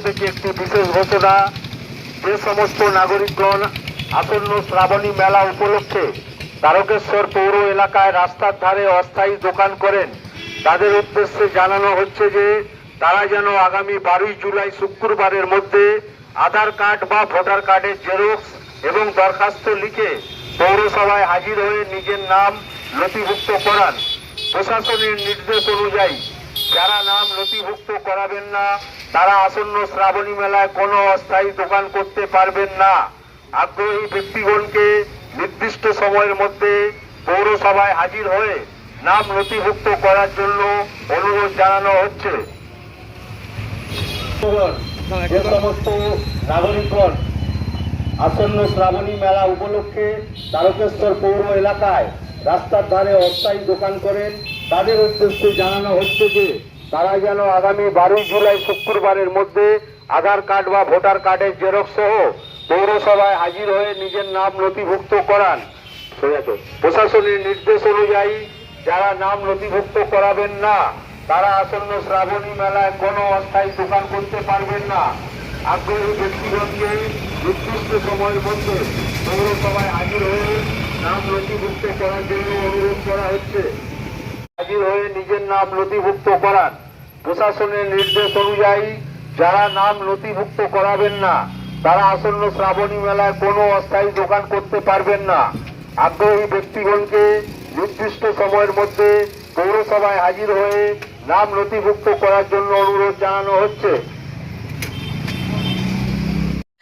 থেকে একটি বিশেষ ঘোষণা, যে সমস্ত নাগরিকগণ আসন্ন শ্রাবণী মেলা উপলক্ষে তারকেশ্বর পৌর এলাকায় রাস্তার ধারে অস্থায়ী দোকান করেন, তাদের উদ্দেশ্যে জানানো হচ্ছে যে, তারা যেন আগামী বারোই জুলাই শুক্রবারের মধ্যে আধার কার্ড বা ভোটার কার্ডের জেরক্স এবং দরখাস্ত লিখে পৌরসভায় হাজির হয়ে নিজের নাম নথিভুক্ত করান। প্রশাসনের নির্দেশ অনুযায়ী যারা নথিভুক্ত করাবেন না। তারা আসন্ন শ্রাবণী মেলায় কোনো অস্থায়ী দোকান করতে পারবেন না। আগ্রহী ব্যক্তিগণকে নির্দিষ্ট সময়ের মধ্যে পৌরসভায় হাজির হয়ে নাম নথিভুক্ত করার জন্য অনুরোধ জানানো হচ্ছে। যে সমস্ত নাগরিকগণ আসন্ন শ্রাবণী মেলা উপলক্ষে তারকেশ্বর পৌর এলাকায় রাস্তার ধারে অস্থায়ী দোকান করেন, তাদের উদ্দেশ্যে জানানো হচ্ছে যে তারা যেন আগামী বারোই জুলাই শুক্রবারের মধ্যে আধার কার্ড বা ভোটার কার্ডের জেরক্স সহ পৌরসভায় হাজির হয়ে নিজের নাম নথিভুক্ত করান। প্রশাসনের নির্দেশ অনুযায়ী যারা নাম নথিভুক্ত করাবেন না, তারা আসন্ন শ্রাবণী মেলায় কোনো অস্থায়ী দোকান করতে পারবেন না। আগ্রহী ব্যক্তিগণকে নির্দিষ্ট সময়ের মধ্যে পৌরসভায় হাজির হয়ে নাম নথিভুক্ত করার জন্য অনুরোধ করা হচ্ছে। হাজির হয়ে নিজের নাম নথিভুক্ত করান। প্রশাসনের নির্দেশ অনুযায়ী যারা নাম নথিভুক্ত করাবেন না, তারা আসন্ন শ্রাবণী মেলায় কোনো অস্থায়ী দোকান করতে পারবেন না। আগ্রহী ব্যক্তিগণকে নির্দিষ্ট সময়ের মধ্যে পৌরসভায় হাজির হয়ে নাম নথিভুক্ত করার জন্য অনুরোধ জানানো হচ্ছে।